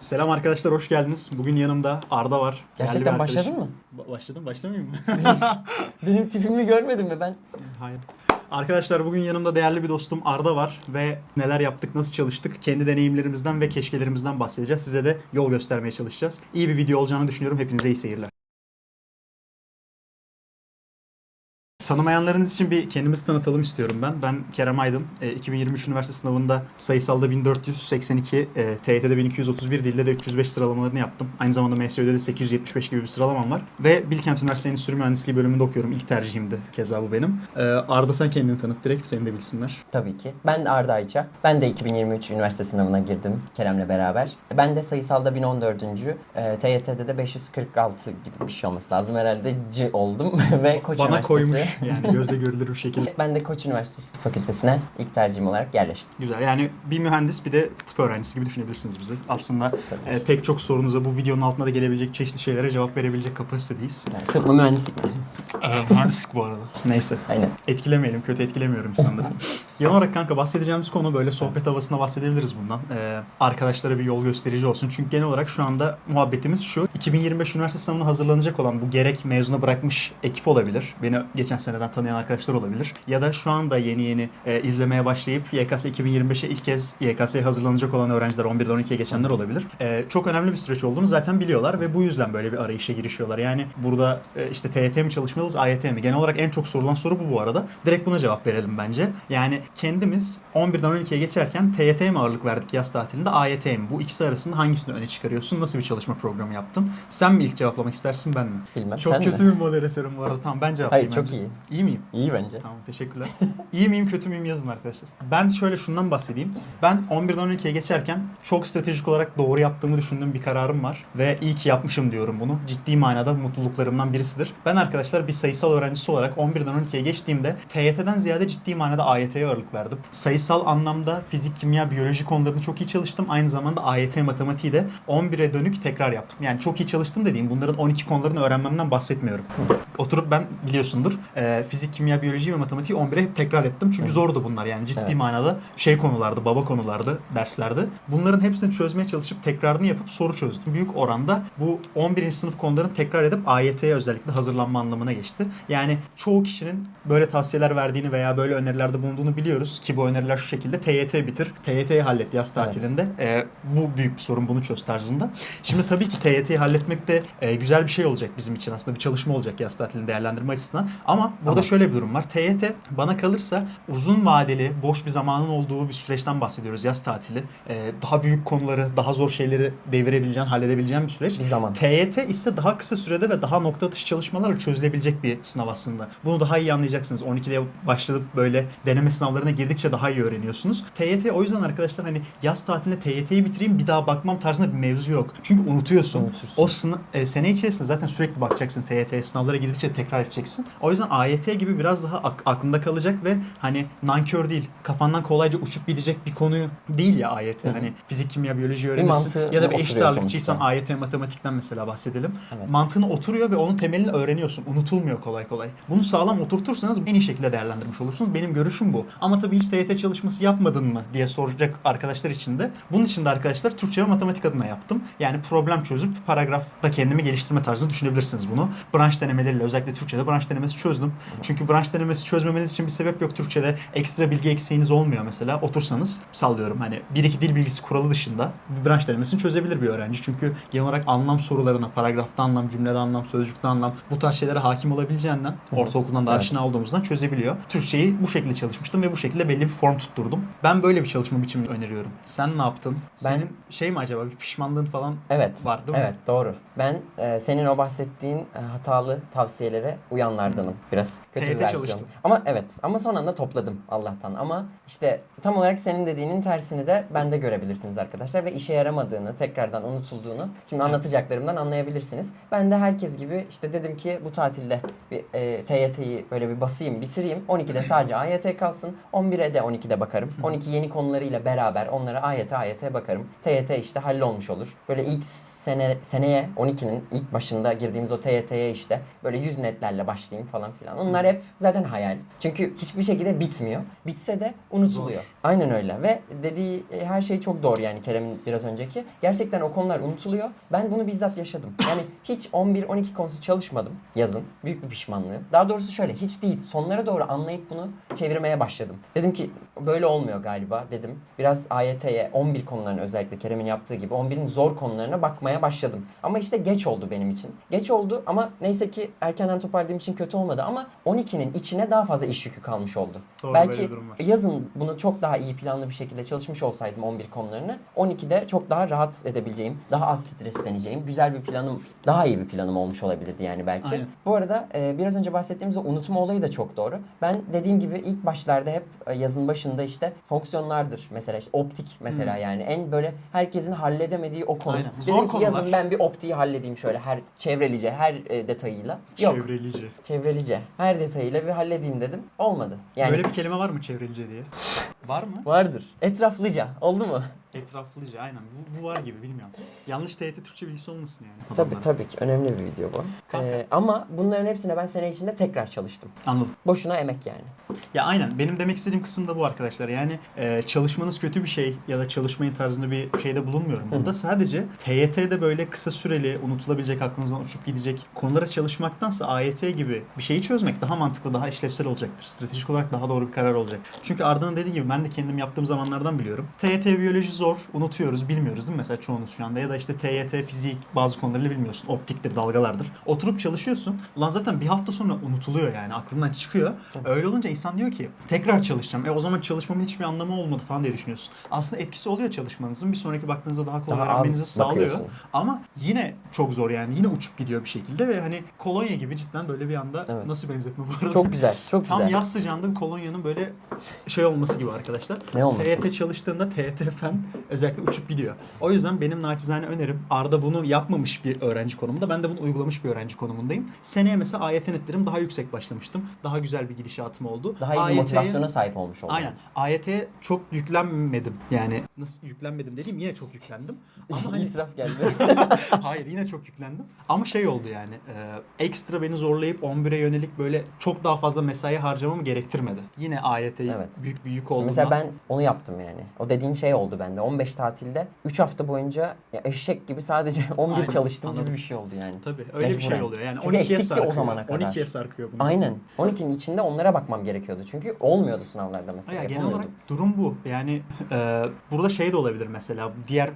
Selam arkadaşlar hoş geldiniz. Bugün yanımda Arda var. Gerçekten başladın mı? Ba- başladım, başlamayayım mı? Benim tipimi görmedin mi ben? Hayır. Arkadaşlar bugün yanımda değerli bir dostum Arda var ve neler yaptık, nasıl çalıştık, kendi deneyimlerimizden ve keşkelerimizden bahsedeceğiz. Size de yol göstermeye çalışacağız. İyi bir video olacağını düşünüyorum. Hepinize iyi seyirler. Tanımayanlarınız için bir kendimizi tanıtalım istiyorum ben. Ben Kerem Aydın. E, 2023 üniversite sınavında sayısalda 1482, e, TYT'de 1231, dilde de 305 sıralamalarını yaptım. Aynı zamanda MSÜ'de de 875 gibi bir sıralamam var. Ve Bilkent Üniversitesi Endüstri Mühendisliği bölümünde okuyorum. İlk tercihimdi keza bu benim. E, Arda sen kendini tanıt direkt, seni de bilsinler. Tabii ki. Ben Arda Ayça. Ben de 2023 üniversite sınavına girdim Kerem'le beraber. Ben de sayısalda 1014. e, TYT'de de 546 gibi bir şey olması lazım. Herhalde C oldum ve Koç Bana Üniversitesi. koymuş yani gözle görülür bir şekilde. Ben de Koç Üniversitesi Fakültesine ilk tercihim olarak yerleştim. Güzel. Yani bir mühendis bir de tıp öğrencisi gibi düşünebilirsiniz bizi. Aslında Tabii. e, pek çok sorunuza bu videonun altında da gelebilecek çeşitli şeylere cevap verebilecek kapasitedeyiz. Yani tıp mı mühendislik mi? E, mühendislik bu arada. Neyse. Aynen. Etkilemeyelim, kötü etkilemiyorum insanları. Genel olarak kanka bahsedeceğimiz konu böyle sohbet havasında bahsedebiliriz bundan. Ee, arkadaşlara bir yol gösterici olsun. Çünkü genel olarak şu anda muhabbetimiz şu. 2025 üniversite sınavına hazırlanacak olan bu gerek mezuna bırakmış ekip olabilir. Beni geçen seneden tanıyan arkadaşlar olabilir. Ya da şu anda yeni yeni e, izlemeye başlayıp YKS 2025'e ilk kez YKS'ye hazırlanacak olan öğrenciler 11'den 12'ye geçenler olabilir. E, çok önemli bir süreç olduğunu zaten biliyorlar ve bu yüzden böyle bir arayışa girişiyorlar. Yani burada e, işte TYT mi çalışmalıyız, AYT mi? Genel olarak en çok sorulan soru bu bu arada. Direkt buna cevap verelim bence. Yani kendimiz 11'den 12'ye geçerken TYT'ye mi ağırlık verdik yaz tatilinde, AYT'ye mi? Bu ikisi arasında hangisini öne çıkarıyorsun? Nasıl bir çalışma programı yaptın? Sen mi ilk cevaplamak istersin ben mi? Bilmem. Çok Sen kötü mi? bir moderatörüm bu arada. Tamam ben cevaplayayım Hayır çok iyi. İyi miyim? İyi bence. Tamam teşekkürler. İyi miyim kötü müyüm yazın arkadaşlar. Ben şöyle şundan bahsedeyim. Ben 11'den 12'ye geçerken çok stratejik olarak doğru yaptığımı düşündüğüm bir kararım var. Ve iyi ki yapmışım diyorum bunu. Ciddi manada mutluluklarımdan birisidir. Ben arkadaşlar bir sayısal öğrencisi olarak 11'den 12'ye geçtiğimde TYT'den ziyade ciddi manada AYT'ye ağırlık verdim. Sayısal anlamda fizik, kimya, biyoloji konularını çok iyi çalıştım. Aynı zamanda AYT matematiği de 11'e dönük tekrar yaptım. Yani çok iyi çalıştım dediğim bunların 12 konularını öğrenmemden bahsetmiyorum. Oturup ben biliyorsundur e, fizik, kimya, biyoloji ve matematiği 11'e hep tekrar ettim. Çünkü zordu bunlar yani ciddi Evet. manada şey konulardı, baba konulardı derslerde. Bunların hepsini çözmeye çalışıp tekrarını yapıp soru çözdüm. Büyük oranda bu 11. sınıf konularını tekrar edip AYT'ye özellikle hazırlanma anlamına geçti. Yani çoğu kişinin böyle tavsiyeler verdiğini veya böyle önerilerde bulunduğunu biliyoruz ki bu öneriler şu şekilde TYT bitir, TYT'yi hallet yaz Evet. tatilinde. E, bu büyük bir sorun bunu çöz tarzında. Şimdi tabii ki TYT'yi halletmek de e, güzel bir şey olacak bizim için aslında bir çalışma olacak yaz tatilini değerlendirme açısından. Ama burada Ama- şöyle bir durum var. TYT bana kalırsa uzun vadeli, boş bir zamanın olduğu bir süreçten bahsediyoruz yaz tatili. E, daha büyük konuları, daha zor şeyleri devirebileceğin, halledebileceğin bir süreç. Bir zaman. TYT ise daha kısa sürede ve daha nokta atışı çalışmalarla çözülebilecek bir sınav aslında. Bunu daha iyi anlayacaksınız. 12'de başlayıp böyle deneme sınavlarına girdikçe daha iyi öğreniyorsunuz. TYT o yüzden arkadaşlar hani yaz tatilinde TYT'yi bitireyim bir daha bakmam tarzında bir mevzu yok. Çünkü unutuyorsun. Unutursun. O sınav, e, sene içerisinde zaten sürekli bakacaksın TYT'ye. Sınavlara girdikçe tekrar edeceksin. O yüzden AYT gibi biraz daha ak- aklında kalacak ve hani nankör değil. Kafandan kolayca uçup gidecek bir konuyu değil ya AYT. Hı hı. Hani fizik, kimya, biyoloji öğrenirsin. Ya da bir eşit ağırlıkçıysan. AYT matematikten mesela bahsedelim. Evet. Mantığına oturuyor ve onun temelini öğreniyorsun. Unutulmuyor kolay kolay. Bunu sağlam oturtursanız en iyi şekilde değerlendirmiş olursunuz. Benim görüşüm bu. Ama tabii hiç TYT çalışması yapmadın mı diye soracak arkadaşlar için de. Bunun için de arkadaşlar Türkçe ve matematik adına yaptım. Yani problem çözüp paragrafta kendimi geliştirme tarzını düşünebilirsiniz bunu. Branş denemeleriyle özellikle Türkçe'de branş denemesi çözdüm. Çünkü branş denemesi çözmemeniz için bir sebep yok Türkçe'de. Ekstra bilgi eksiğiniz olmuyor mesela. Otursanız sallıyorum hani bir iki dil bilgisi kuralı dışında bir branş denemesini çözebilir bir öğrenci. Çünkü genel olarak anlam sorularına, paragrafta anlam, cümlede anlam, sözcükte anlam bu tarz şeylere hakim olabileceğinden ortaokuldan da Evet. aşina olduğumuzdan çözebiliyor. Türkçeyi bu şekilde çalışmıştım ve bu şekilde belli bir form tutturdum. Ben böyle bir çalışma biçimini öneriyorum. Sen ne yaptın? Ben- Senin şey mi acaba bir pişmanlığın falan Evet. var değil mi? Evet doğru. Ben e, senin o bahsettiğin e, hatalı tavsiyelere uyanlardanım. Biraz kötü bir versiyon. Ama evet ama son anda topladım Allah'tan. Ama işte tam olarak senin dediğinin tersini de bende görebilirsiniz arkadaşlar. Ve işe yaramadığını, tekrardan unutulduğunu şimdi anlatacaklarımdan anlayabilirsiniz. Ben de herkes gibi işte dedim ki bu tatilde bir e, TYT'yi böyle bir basayım, bitireyim. 12'de sadece AYT kalsın. 11'e de 12'de bakarım. 12 yeni konularıyla beraber onlara AYT AYT bakarım. TYT işte hallolmuş olur. Böyle ilk sene seneye 12'nin ilk başında girdiğimiz o TYT'ye işte böyle 100 netlerle başlayayım falan filan. Onlar hep zaten hayal. Çünkü hiçbir şekilde bitmiyor. Bitse de unutuluyor. Aynen öyle ve dediği e, her şey çok doğru yani Kerem'in biraz önceki. Gerçekten o konular unutuluyor. Ben bunu bizzat yaşadım. Yani hiç 11-12 konusu çalışmadım yazın. Büyük bir pişmanlığım. Daha doğrusu şöyle hiç değil. Sonlara doğru anlayıp bunu çevirmeye başladım. Dedim ki böyle olmuyor galiba dedim. Biraz AYT'ye 11 konuların özellikle Kerem'in yaptığı gibi 11'in zor konularına bakmaya başladım. Ama işte geç oldu benim için. Geç oldu ama neyse ki erkenden toparladığım için kötü olmadı ama 12'nin içine daha fazla iş yükü kalmış oldu. Doğru, Belki yazın bunu çok daha iyi planlı bir şekilde çalışmış olsaydım 11 konularını 12'de çok daha rahat edebileceğim, daha az stresleneceğim, güzel bir planım, daha iyi bir planım olmuş olabilirdi yani belki. Aynen. Bu arada e, biraz önce bahsettiğimiz o unutma olayı da çok doğru. Ben dediğim gibi ilk başlarda hep e, yazın başında işte fonksiyonlardır mesela işte optik mesela yani en böyle herkesin halledemediği o konu. Aynen. Dedim Zor ki konular. yazın ben bir optiği halledeyim şöyle her çevrelice, her e, detayıyla. Yok. Çevrelici. Çevrelice. Her detayıyla bir halledeyim dedim. Olmadı. Yani Böyle bir kelime var mı çevrelice diye? Var mı? Vardır. Etraflıca. Oldu mu? Etraflıca aynen. Bu, bu var gibi bilmiyorum. Yanlış TYT Türkçe bilgisi olmasın yani. Tabii adamların. tabii ki. Önemli bir video bu. Kanka. Ee, ama bunların hepsine ben sene içinde tekrar çalıştım. Anladım. Boşuna emek yani. Ya aynen benim demek istediğim kısım da bu arkadaşlar. Yani e, çalışmanız kötü bir şey ya da çalışmayın tarzında bir şeyde bulunmuyorum burada. Sadece TYT'de böyle kısa süreli unutulabilecek aklınızdan uçup gidecek konulara çalışmaktansa AYT gibi bir şeyi çözmek daha mantıklı, daha işlevsel olacaktır. Stratejik olarak daha doğru bir karar olacak. Çünkü Arda'nın dediği gibi ben de kendim yaptığım zamanlardan biliyorum. TYT biyoloji zor, unutuyoruz, bilmiyoruz değil mi? Mesela çoğunuz şu anda ya da işte TYT fizik bazı konuları bilmiyorsun. Optiktir, dalgalardır. Oturup çalışıyorsun. Ulan zaten bir hafta sonra unutuluyor yani aklından çıkıyor. Öyle olunca insan diyor ki tekrar çalışacağım. E o zaman çalışmamın hiçbir anlamı olmadı falan diye düşünüyorsun. Aslında etkisi oluyor çalışmanızın. Bir sonraki baktığınızda daha kolay Daha öğrenmenizi sağlıyor. bakıyorsun. Ama yine çok zor yani. Yine uçup gidiyor bir şekilde ve hani kolonya gibi cidden böyle bir anda Evet. nasıl benzetme bu arada? Çok güzel. Çok Tam güzel. yaz sıcağında kolonyanın böyle şey olması gibi arkadaşlar. Ne olması? TYT çalıştığında TYT fen özellikle uçup gidiyor. O yüzden benim naçizane önerim Arda bunu yapmamış bir öğrenci konumunda. Ben de bunu uygulamış bir öğrenci konumundayım. Seneye mesela AYT netlerim daha yüksek başlamıştım. Daha güzel bir gidişatım oldu. Daha iyi bir AYT 'ye motivasyona sahip olmuş oldum. Aynen. AYT'ye çok yüklenmedim. Yani nasıl yüklenmedim dediğim yine çok yüklendim. Ama hani İtiraf geldi. Hayır yine çok yüklendim. Ama şey oldu yani e, ekstra beni zorlayıp 11'e yönelik böyle çok daha fazla mesai harcamamı gerektirmedi. Yine AYT'yi Evet. büyük bir yük olduğundan. mesela ben onu yaptım yani. O dediğin şey oldu bende. 15 tatilde 3 hafta boyunca ya eşek gibi sadece 11 Aynen, çalıştım anladım. gibi bir şey oldu yani. Tabii öyle bir şey Mecburen. oluyor. Yani Çünkü 12'ye eksikti o sarkıyor. zamana kadar. 12'ye sarkıyor bunu. Aynen. 12'nin içinde onlara bakmam gerekiyordu. Çünkü olmuyordu sınavlarda mesela. Ya genel olarak durum bu. Yani e, burada şey de olabilir mesela. Diğer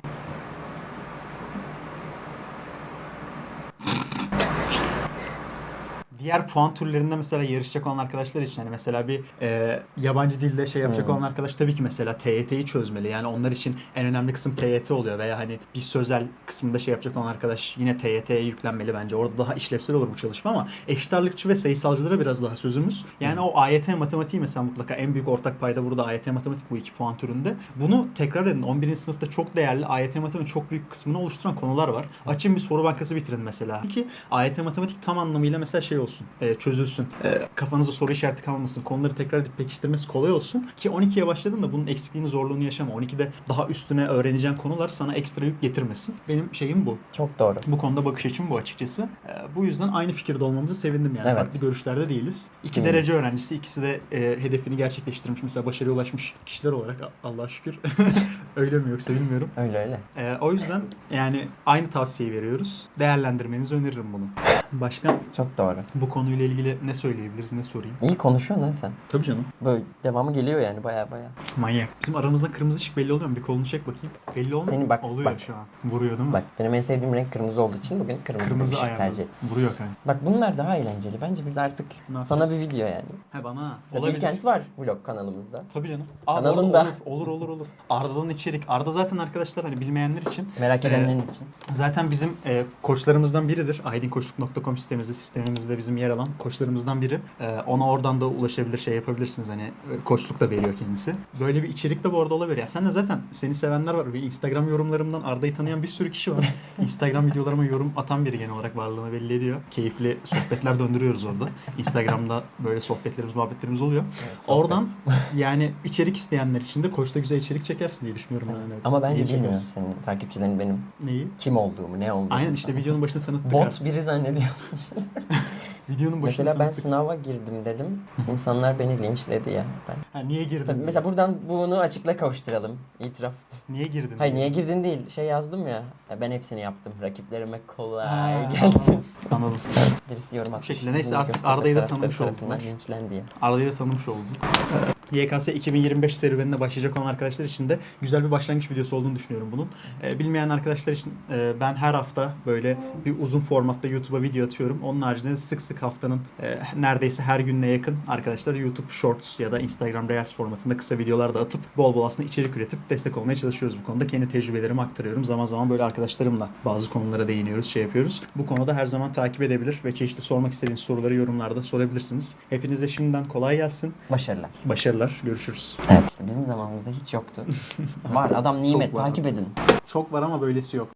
diğer puan türlerinde mesela yarışacak olan arkadaşlar için hani mesela bir e, yabancı dilde şey yapacak Hmm. olan arkadaş tabii ki mesela TYT'yi çözmeli. Yani onlar için en önemli kısım TYT oluyor veya hani bir sözel kısmında şey yapacak olan arkadaş yine TYT'ye yüklenmeli bence. Orada daha işlevsel olur bu çalışma ama eşit ağırlıkçı ve sayısalcılara biraz daha sözümüz. Yani o AYT matematiği mesela mutlaka en büyük ortak payda burada AYT matematik bu iki puan türünde. Bunu tekrar edin. 11. sınıfta çok değerli AYT matematik çok büyük kısmını oluşturan konular var. Açın bir soru bankası bitirin mesela. Ki AYT matematik tam anlamıyla mesela şey olsun, e, çözülsün. E, kafanızda soru işareti kalmasın. Konuları tekrar edip pekiştirmesi kolay olsun. Ki 12'ye başladığında bunun eksikliğini, zorluğunu yaşama. 12'de daha üstüne öğreneceğin konular sana ekstra yük getirmesin. Benim şeyim bu. Çok doğru. Bu konuda bakış açım bu açıkçası. Ee, bu yüzden aynı fikirde olmamızı sevindim yani. Evet. Farklı görüşlerde değiliz. İki Değiliz. derece öğrencisi, ikisi de e, hedefini gerçekleştirmiş. Mesela başarıya ulaşmış kişiler olarak Allah'a şükür. öyle mi yoksa bilmiyorum. Öyle öyle. Ee, o yüzden yani aynı tavsiyeyi veriyoruz. Değerlendirmenizi öneririm bunu. Başka Çok doğru. Bu konuyla ilgili ne söyleyebiliriz, ne sorayım? İyi konuşuyorsun lan sen. Tabii canım. Böyle devamı geliyor yani baya baya. Manyak. Bizim aramızda kırmızı ışık belli oluyor mu? Bir kolunu çek bakayım. Belli olmuyor Senin bak- Oluyor bak. şu an. Vuruyor değil mi? Bak benim en sevdiğim renk kırmızı olduğu için bugün kırmızı, Kırmızı bir ışık ayarladım. tercih ettim. Vuruyor kanka. Bak bunlar daha eğlenceli. Bence biz artık Ne sana bir video yani. He bana. Mesela Olabilir. Bilkent var vlog kanalımızda. Tabii canım. Kanalında. Olur, olur olur olur. Arda'dan içerik. Arda zaten arkadaşlar hani bilmeyenler için Merak edenleriniz için. zaten bizim e, koçlarımızdan biridir. aydinkoçluk.com sitemizde, sistemimizde bizim yer alan koçlarımızdan biri. E, ona oradan da ulaşabilir, şey yapabilirsiniz. Hani e, koçluk da veriyor kendisi. Böyle bir içerik de bu arada olabilir. Ya sen de zaten seni sevenler var. Ve Instagram yorumlarımdan Arda'yı tanıyan bir sürü kişi var. Instagram videolarıma yorum atan biri genel olarak varlığını belli ediyor. Keyifli sohbetler döndürüyoruz orada. Instagram'da böyle sohbetlerimiz, muhabbetlerimiz oluyor. Evet, sohbet. Oradan yani içerik isteyenler için de Koç'ta güzel içerik çekersin diye düşünüyorum. Yani. Ama bence bilmiyor senin takipçilerin benim Neyi? kim olduğumu, ne olduğumu. Aynen işte videonun başında tanıttık Bot artık. biri zannediyor. Videonun başında Mesela ben sınava girdim dedim. İnsanlar beni linçledi ya. Ben. Ha, niye girdin? Tabii mesela buradan bunu açıkla kavuşturalım. İtiraf. Niye girdin? Hayır niye girdin değil. Şey yazdım ya. Ben hepsini yaptım. Rakiplerime kolay Ha, gelsin. Anladım. Birisi yorum atmış. şekilde. Neyse, artık Arda'yı da tanımış olduk. tarafından linçlendi ya. Arda'yı da tanımış olduk. YKS 2025 serüvenine başlayacak olan arkadaşlar için de güzel bir başlangıç videosu olduğunu düşünüyorum bunun. Ee, bilmeyen arkadaşlar için e, ben her hafta böyle bir uzun formatta YouTube'a video atıyorum. Onun haricinde sık sık haftanın e, neredeyse her gününe yakın arkadaşlar YouTube Shorts ya da Instagram Reels formatında kısa videolar da atıp bol bol aslında içerik üretip destek olmaya çalışıyoruz bu konuda. Kendi tecrübelerimi aktarıyorum. Zaman zaman böyle arkadaşlarımla bazı konulara değiniyoruz, şey yapıyoruz. Bu konuda her zaman takip edebilir ve çeşitli sormak istediğiniz soruları yorumlarda sorabilirsiniz. Hepinize şimdiden kolay gelsin. Başarılar. Başarılar. Görüşürüz. Evet işte bizim zamanımızda hiç yoktu. Var adam nimet takip edin. Çok var ama böylesi yok.